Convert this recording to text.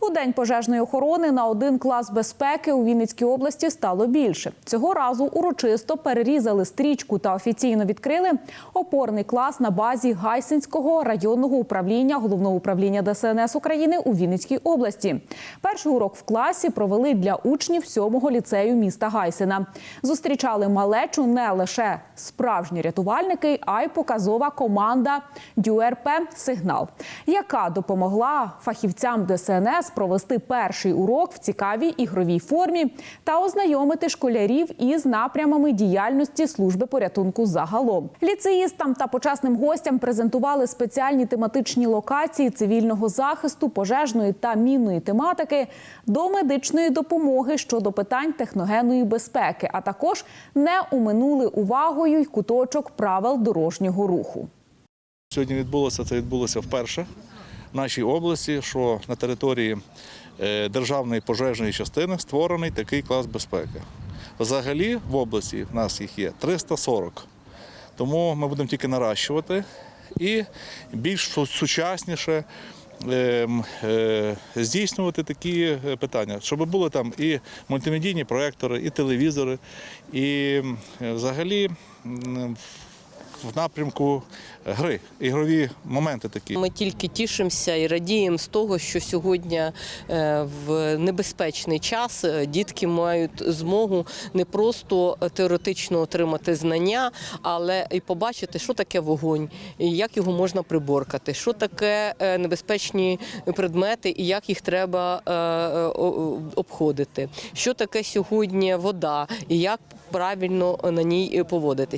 У день пожежної охорони на один клас безпеки у Вінницькій області стало більше. Цього разу урочисто перерізали стрічку та офіційно відкрили опорний клас на базі Гайсинського районного управління головного управління ДСНС України у Вінницькій області. Перший урок в класі провели для учнів сьомого ліцею міста Гайсина. Зустрічали малечу не лише справжні рятувальники, а й показова команда ДЮРП Сигнал, яка допомогла фахівцям ДСНС провести перший урок в цікавій ігровій формі та ознайомити школярів із напрямами діяльності служби порятунку загалом. Ліцеїстам та почасним гостям презентували спеціальні тематичні локації цивільного захисту, пожежної та мінної тематики до медичної допомоги щодо питань техногенної безпеки, а також не уминули увагою й куточок правил дорожнього руху. Сьогодні відбулося це відбулося вперше нашій області, що на території е, державної пожежної частини створений такий клас безпеки. Взагалі в області в нас їх є 340. Тому ми будемо тільки наращувати і більш сучасніше ем, е, здійснювати такі е, питання, щоб були там і мультимедійні проектори, і телевізори, і взагалі в напрямку гри, ігрові моменти такі. Ми тільки тішимося і радіємо з того, що сьогодні е, в небезпечний час е, дітки мають змогу не просто теоретично отримати знання, але і побачити, що таке вогонь, і як його можна приборкати, що таке е, небезпечні предмети і як їх треба обходити, що таке сьогодні вода і як правильно на ній поводитись.